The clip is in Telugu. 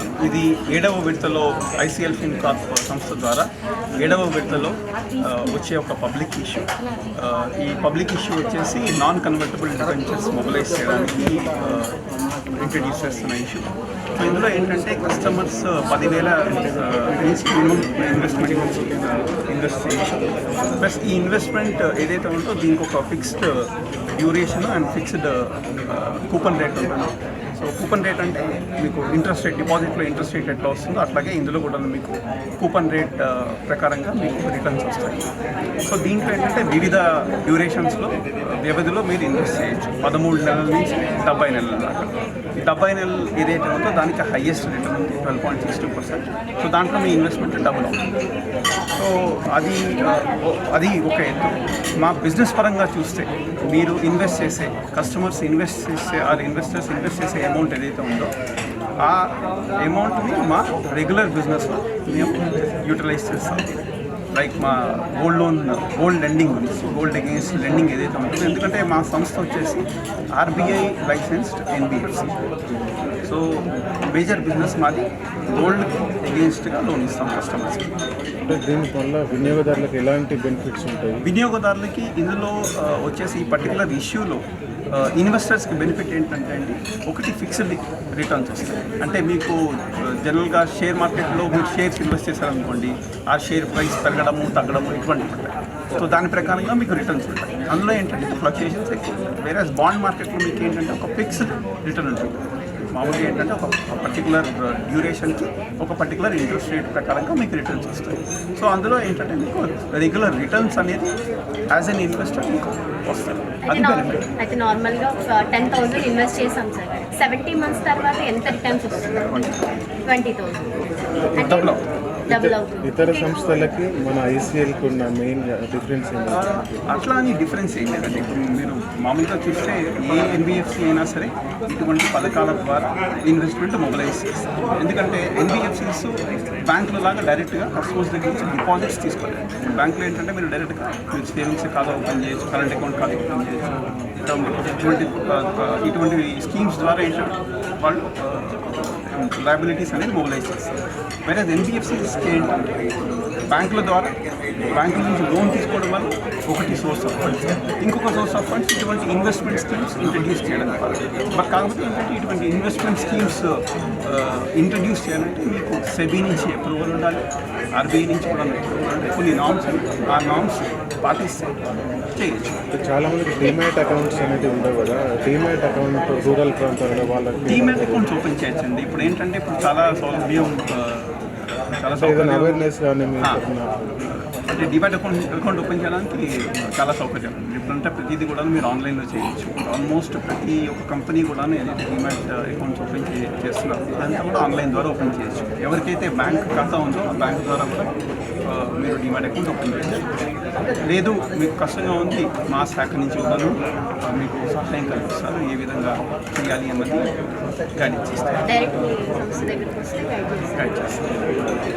చేస్తాను ఇది ఏడవ విడతలో ఐసీఎల్ ఫిన్ కార్ప్ సంస్థ ద్వారా ఏడవ విడతలో వచ్చే ఒక పబ్లిక్ ఇష్యూ. ఈ పబ్లిక్ ఇష్యూ వచ్చేసి నాన్ కన్వర్టబుల్ డిబెంచర్స్ మొబిలైజ్ చేయడానికి ఇంట్రడ్యూస్ చేస్తున్న ఇష్యూ. సో ఇందులో ఏంటంటే కస్టమర్స్ పదివేల ఇన్వెస్ట్మెంట్ ఇన్వెస్ట్ చేయొచ్చు. ప్లస్ ఈ ఇన్వెస్ట్మెంట్ ఏదైతే ఉందో దీనికి ఒక fixed duration and fixed coupon rate ఉంటుంది. సో కూపన్ రేట్ అంటే మీకు ఇంట్రెస్ట్ రేట్ డిపాజిట్లో ఇంట్రెస్ట్ రేట్ ఎట్లా వస్తుందో అట్లాగే ఇందులో కూడా మీకు కూపన్ రేట్ ప్రకారంగా మీకు రిటర్న్స్ వస్తాయి. సో దీంట్లో ఏంటంటే వివిధ డ్యూరేషన్స్లో వ్యవధిలో మీరు ఇన్వెస్ట్ చేయొచ్చు. పదమూడు నెలల నుంచి డెబ్బై నెలల దాకా. డెబ్బై నెలలు ఏదైతే ఉందో దానికి హైయెస్ట్ రిటర్న్ ఉంది twelve point six two percent. So దాంట్లో మీ ఇన్వెస్ట్మెంట్ డబుల్ అవుతుంది. సో అది అది ఒక ఎత్తు. మా బిజినెస్ పరంగా చూస్తే మీరు ఇన్వెస్ట్ చేసే కస్టమర్స్ ఇన్వెస్ట్ చేసే ఆ ఇన్వెస్టర్స్ ఇన్వెస్ట్ చేసే అమౌంట్ ఏదైతే ఉందో ఆ అమౌంట్ని మా రెగ్యులర్ బిజినెస్లో మేము యూటిలైజ్ చేస్తాం. లైక్ మా గోల్డ్ లోన్ గోల్డ్ లెండింగ్ గురించి గోల్డ్ అగేన్స్ట్ లెండింగ్ ఏదైతే ఉంటుందో ఎందుకంటే మా సంస్థ వచ్చేసి RBI licensed NBFC so major business మాది గోల్డ్ అగేన్స్ట్గా లోన్ ఇస్తాం కస్టమర్స్కి. అంటే దీనివల్ల వినియోగదారులకు ఎలాంటి బెనిఫిట్స్ ఉంటాయి? వినియోగదారులకి ఇందులో వచ్చేసి ఈ పర్టికులర్ ఇష్యూలో ఇన్వెస్టర్స్కి బెనిఫిట్ ఏంటంటే అండి ఒకటి ఫిక్స్డ్ రిటర్న్స్ వస్తాయి. అంటే మీకు జనరల్గా షేర్ మార్కెట్లో మీరు షేర్స్ ఇన్వెస్ట్ చేశారనుకోండి ఆ షేర్ ప్రైస్ పెరగడము తగ్గడము ఇటువంటివి ఉంటాయి. సో దాని ప్రకారంగా మీకు రిటర్న్స్ ఉంటాయి. అందులో ఏంటంటే ఫ్లక్చుయేషన్స్ ఎక్కువ ఉంటాయి. వేరే బాండ్ మార్కెట్లో మీకు ఏంటంటే ఒక ఫిక్స్డ్ రిటర్న్ ఉంటుంది. మామూలుగా ఏంటంటే ఒక పర్టికులర్ డ్యూరేషన్కి ఒక పర్టికులర్ ఇంట్రెస్ట్ రేట్ ప్రకారంగా మీకు రిటర్న్స్ వస్తాయి. సో అందులో ఏంటంటే మీకు రెగ్యులర్ రిటర్న్స్ అనేది యాజ్ అన్ ఇన్వెస్టర్ మీకు వస్తాయి. అది బెనిఫిట్ అయితే నార్మల్గా టెన్ థౌసండ్ ఇన్వెస్ట్ చేసాం సార్. సెవెంటీ మంత్స్ తర్వాత ఎంత రిటర్న్స్ వస్తుంది ట్వంటీ థౌసండ్ ఇతర సంస్థలకి మన ఐసీఎల్కి ఉన్న మెయిన్ డిఫరెన్స్ అట్లా అని డిఫరెన్స్ ఏం లేదండి. ఇప్పుడు మీరు మామూలుగా చూస్తే ఏ ఎన్బిఎఫ్సి అయినా సరే ఇటువంటి పథకాల ద్వారా ఇన్వెస్ట్మెంట్ మొబిలైజ్ చేస్తారు. ఎందుకంటే ఎన్బిఎఫ్సిస్ బ్యాంకుల లాగా డైరెక్ట్గా కస్టమర్స్ దగ్గర నుంచి డిపాజిట్స్ తీసుకోలేదు బ్యాంకులో ఏంటంటే మీరు డైరెక్ట్గా మీరు సేవింగ్స్ ఖాతా ఓపెన్ చేయొచ్చు కరెంట్ అకౌంట్ ఖాతా ఓపెన్ చేయొచ్చు ఇటువంటి ఇటువంటి స్కీమ్స్ ద్వారా ఏంటంటే వాళ్ళు లయబిలిటీస్ అనేది మొబిలైజ్ చేస్తారు. వేరే ఎన్బిఎఫ్సిస్కి ఏంటంటే బ్యాంకుల ద్వారా బ్యాంకుల నుంచి లోన్ తీసుకోవడం వల్ల ఒకటి సోర్స్ ఆఫ్ ఫండ్స్ ఇంకొక సోర్స్ ఆఫ్ ఫండ్స్ ఇటువంటి ఇన్వెస్ట్మెంట్ స్కీమ్స్ ఇంట్రడ్యూస్ చేయడం ద్వారా బట్ కాకపోతే ఏంటంటే ఇటువంటి ఇన్వెస్ట్మెంట్ స్కీమ్స్ ఇంట్రడ్యూస్ చేయాలంటే మీకు సెబీ నుంచి అప్రూవల్ ఉండాలి ఆర్బీఐ నుంచి కూడా కొన్ని నామ్స్ ఆ నామ్స్ పాటిస్తే చేయొచ్చు. అంటే చాలా మందికి డిమాట్ అకౌంట్స్ అనేవి ఉండవు కదా. డిమాట్ అకౌంట్ రూరల్ ప్రాంతాల్లో వాళ్ళకి డీమ్యాట్ అకౌంట్స్ ఓపెన్ చేయొచ్చండి. ఇప్పుడు ఏంటంటే ఇప్పుడు చాలా సౌలభ్యం చాలా సౌకర్యం. అంటే డిమాట్ అకౌంట్ అకౌంట్ ఓపెన్ చేయడానికి చాలా సౌకర్యం. ఇప్పుడంటే ప్రతిదీ కూడా మీరు ఆన్లైన్లో చేయొచ్చు. ఆల్మోస్ట్ ప్రతి ఒక్క కంపెనీ కూడా ఏదైతే డిమాట్ అకౌంట్స్ ఓపెన్ చే చేస్తున్నారు అదంతా కూడా ఆన్లైన్ ద్వారా ఓపెన్ చేయొచ్చు. ఎవరికైతే బ్యాంక్ ఖాతా ఉందో ఆ బ్యాంక్ ద్వారా కూడా మీరు ఓపెన్ చేయొచ్చు లేదు మీకు కష్టంగా ఉంది మా శాఖ నుంచి ఉన్నాను మీకు సహాయం కల్పిస్తారు ఏ విధంగా చేయాలి అన్నది గైడ్ చేస్తారు. గైడ్ చేస్తారు.